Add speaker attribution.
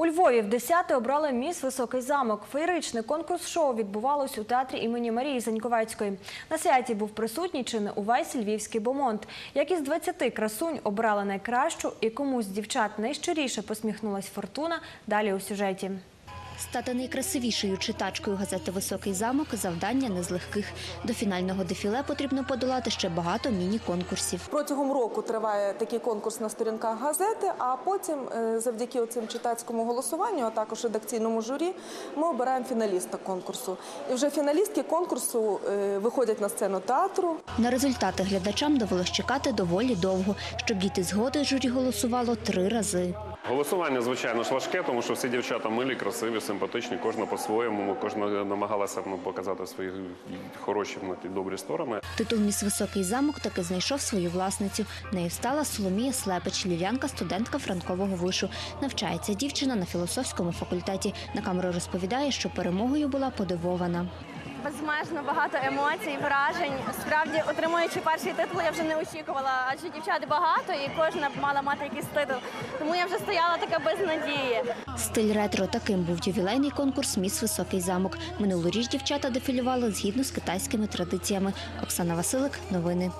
Speaker 1: У Львові в 10-те обрали міс Високий замок. Феєричний конкурс шоу відбувалось у театрі імені Марії Заньковецької. На святі був присутній чи увесь львівський бомонд. Як із 20 красунь обрали найкращу і комусь з дівчат найщиріше посміхнулась фортуна. Далі у сюжеті.
Speaker 2: Стати найкрасивішою читачкою газети Високий замок завдання не з легких. До фінального дефіле потрібно подолати ще багато міні-конкурсів.
Speaker 3: Протягом року триває такий конкурс на сторінках газети, а потім, е, завдяки цим читацькому голосуванню, а також редакційному журі, ми обираємо фіналіста конкурсу. І вже фіналістки конкурсу е, виходять на сцену театру.
Speaker 2: На результати глядачам довелось чекати доволі довго. Щоб дійти згоди, журі голосувало три рази.
Speaker 4: Голосування, звичайно ж, важке, тому що всі дівчата милі, красиві, симпатичні, кожна по-своєму, кожна намагалася ну, показати свої хороші ну, ті добрі сторони.
Speaker 2: Титул «Міс Високий замок таки знайшов свою власницю. Нею стала Соломія Слепич, львів'янка, студентка Франкового вишу. Навчається дівчина на філософському факультеті. На камеру розповідає, що перемогою була подивована.
Speaker 5: Безмежно багато емоцій, вражень. Справді, отримуючи перший титул, я вже не очікувала, адже дівчат багато і кожна б мала мати якийсь титул. Тому я вже стояла така без надії.
Speaker 2: Стиль ретро таким був ювілейний конкурс Міс Високий замок. Минулоріч дівчата дефілювали згідно з китайськими традиціями. Оксана Василик, новини.